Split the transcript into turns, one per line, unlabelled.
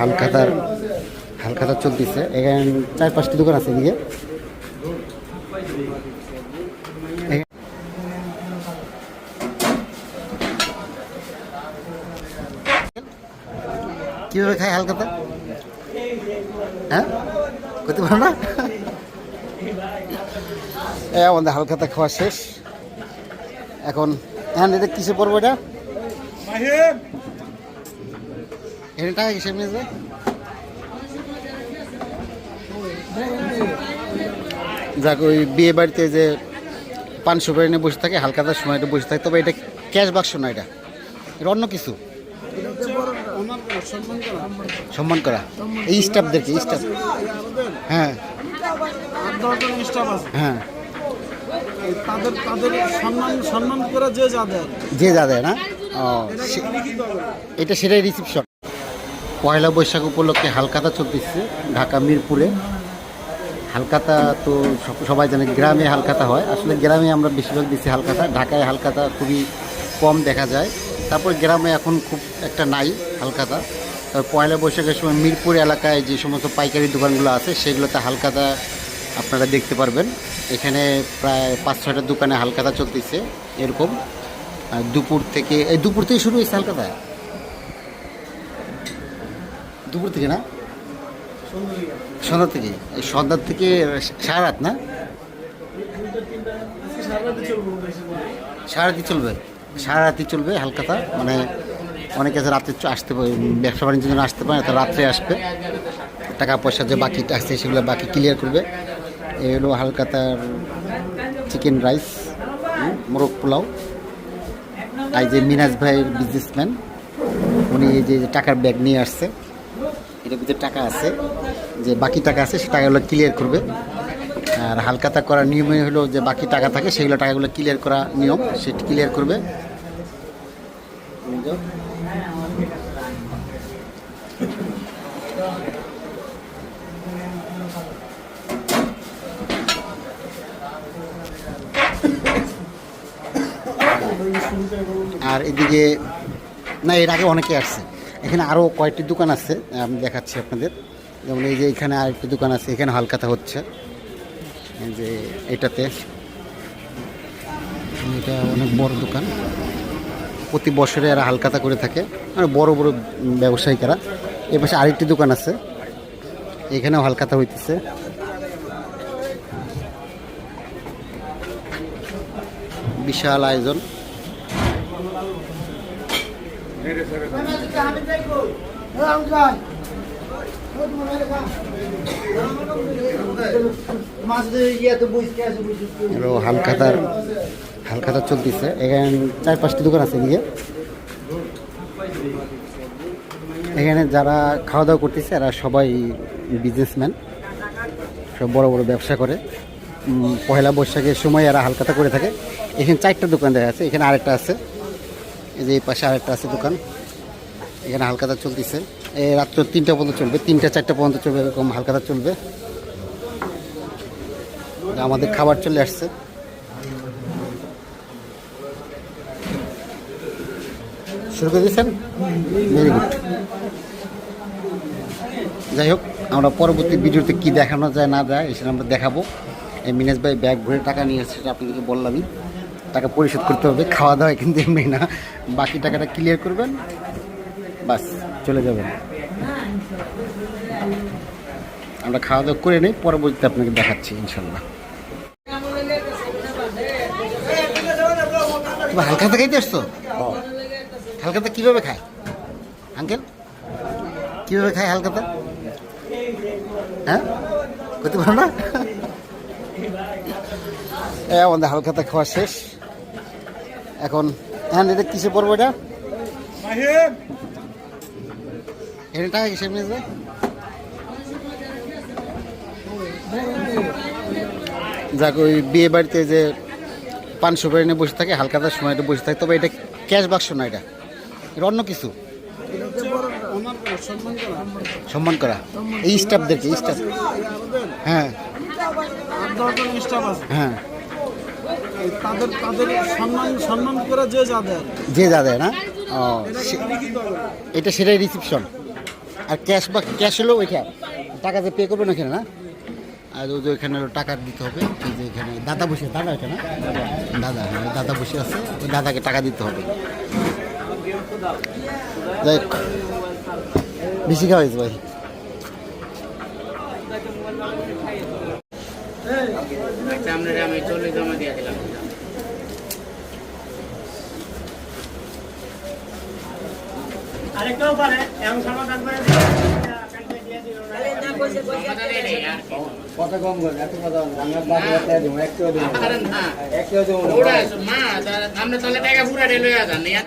হালখাতার হালখাতা চলতেছে। এখানে চার পাঁচটি দোকান আছে এদিকে। কীভাবে খায় হালখাতা? হ্যাঁ? করতে পারো না? এ আমাদের হালখাতা খাওয়া শেষ। এখন হ্যাঁ এটা কিসে পড়ব এটা? এখানে টাকা হিসেব নিয়ে যাবে যাক ওই বিয়ে বাড়িতে যে পান সুপারি নিয়ে বসে থাকে হালকাতার সময়টা বসে থাকে তবে এটা ক্যাশ বাক্স না এটা? এটা অন্য কিছু? সম্মান করা। এই স্টাফদেরকে স্টাফ হ্যাঁ।
স্টাফ
হ্যাঁ।
তাদের তাদের সম্মান সম্মান করে যে যা দেয়।
যে যা দেয় না? ও এটা সেটাই রিসিপশন পয়লা বৈশাখ উপলক্ষে হালকাতা চলতেছে ঢাকা মিরপুরে। হালকাতা তো সবাই জানে গ্রামে হালকাতা হয়। আসলে গ্রামে আমরা বেশিরভাগ দিচ্ছি হালকাতা। ঢাকায় হালকাতা খুবই কম দেখা যায়। তারপর গ্রামে এখন খুব একটা নাই হালকাতা। পয়লা বৈশাখের সময় মিরপুর এলাকায় যে সমস্ত পাইকারি দোকানগুলো আছে সেগুলোতে হালকাতা আপনারা দেখতে পারবেন। এখানে প্রায় পাঁচ, ছয়টা দোকানে হালকাতা চলতেছে, এরকম। দুপুর থেকে, এই দুপুর থেকে শুরু হয়েছে হালকাতা দুপুর থেকে না? সন্ধ্যা থেকে। এই সন্ধ্যার থেকে সারা রাত না? সারা রাতি চলবে। সারা রাতি চলবে হালকাতা মানে অনেকে আছে রাতে আসতে ব্যবসা বাণিজ্যের জন্য আসতে পারে তো রাত্রে আসবে। টাকা পয়সা যে বাকি আসছে সেগুলো বাকি ক্লিয়ার করবে। এই হলো হালকাতার চিকেন রাইস মোরগ পোলাও। আর যে মিনাজ ভাইয়ের বিজনেসম্যান উনি যে টাকার ব্যাগ নিয়ে আসছে। এটার ভিতরে টাকা আছে, যে বাকি টাকা আছে, সে টাকাগুলো ক্লিয়ার করবে। আর হালকাতা করার নিয়মই হলো যে বাকি টাকা থাকে, সেগুলো টাকাগুলো ক্লিয়ার করা নিয়ম সেটি ক্লিয়ার করবে। আর এদিকে, না, এর আগে অনেকে আসছে। এখানে আরও কয়েকটি দোকান আছে, আমি দেখাচ্ছি আপনাদের। যেমন এই যে এখানে আরেকটি দোকান আছে, এখানে হালকাতা হচ্ছে। যে এটাতে। এটা অনেক বড় দোকান। প্রতি বছরে এরা হালকাতা করে থাকে। মানে বড় বড় ব্যবসায়িকেরা। এ পাশে আরেকটি দোকান আছে। এখানেও হালকাতা হইতেছে। বিশাল আয়োজন। হালখাতার হালখাতা চলতেছে। এখানে চার পাঁচটি দোকান আছে এদিকে। এখানে যারা খাওয়া দাওয়া করতেছে, এরা সবাই বিজনেসম্যান সব বড় বড় ব্যবসা করে। পয়লা বৈশাখের সময় এরা হালখাতা করে থাকে। এখানে চারটা দোকান দেখা আছে এখানে আরেকটা আছে। এই যে এই পাশে আরেকটা আছে দোকান। এখানে হালখাতা চলতেছে। এই রাত্র তিনটা পর্যন্ত চলবে। তিনটা, চারটা পর্যন্ত চলবে, এরকম হালখাতা চলবে। আমাদের খাবার চলে আসছে। শুরু করে দিয়েছেন? ভেরি গুড যাই হোক, আমরা পরবর্তী ভিডিওতে কি দেখানো যায়, না যায়, সেটা আমরা দেখাবো। এই মিনেশ ভাই ব্যাগ ভরে টাকা নিয়ে সেটা আপনাদেরকে বললামই। টাকা পরিশোধ করতে হবে খাওয়া দাওয়া কিন্তু এমনি না বাকি টাকাটা ক্লিয়ার করবেন, বাস, চলে যাবেন। আমরা খাওয়া দাওয়া করে নিই, পরবর্তীতে আপনাকে দেখাচ্ছি ইনশাল্লাহ হালখাতা খাইতে আসছো? হালখাতা কীভাবে খায়? আঙ্কেল? কীভাবে খায় হালখাতা হ্যাঁ? করতে পারো না? আমাদের হালখাতা খাওয়া শেষ। এখন হ্যাঁ এটা কিসে পড়ব এটা? এখানে টাকা যাক ওই বিয়ে বাড়িতে যে পান সুপারি নিয়ে বসে থাকে হালকাতার সময়টা বসে থাকে তবে এটা ক্যাশ বাক্স না এটা? এটা অন্য কিছু।
সম্মান করা।
এই স্টাফদেরকে স্টাফ হ্যাঁ। হ্যাঁ।
তাদের তাদের সম্মান সম্মান করে যে যা দেয়।
যে যা দেয় না? ও
এটা
সেটাই রিসিপশন আর ক্যাশ বা ক্যাশ হলেও ওইটা। টাকা যে পে করবেন ওখানে না? আর ওই যে ওইখানে টাকা দিতে হবে। এই যে এখানে দাদা বসে দাদা ওইটা না? দাদা হ্যাঁ, দাদা বসে আছে। ওই দাদাকে টাকা দিতে হবে। যাই বেশি খাওয়া হয়েছে ভাই।
আচ্ছা আপনারা আমি চল্লিশ জমা দিয়ে দিলাম।
আরেকটাও পারে এমন সমাধান করে।
কত কম করে? এত কথা আমরা বাকি একটা দেবো একটু দেবো
আপনারা না।
একটু দেবো
আপনি তাহলে টাকা পুরা লইয়া যান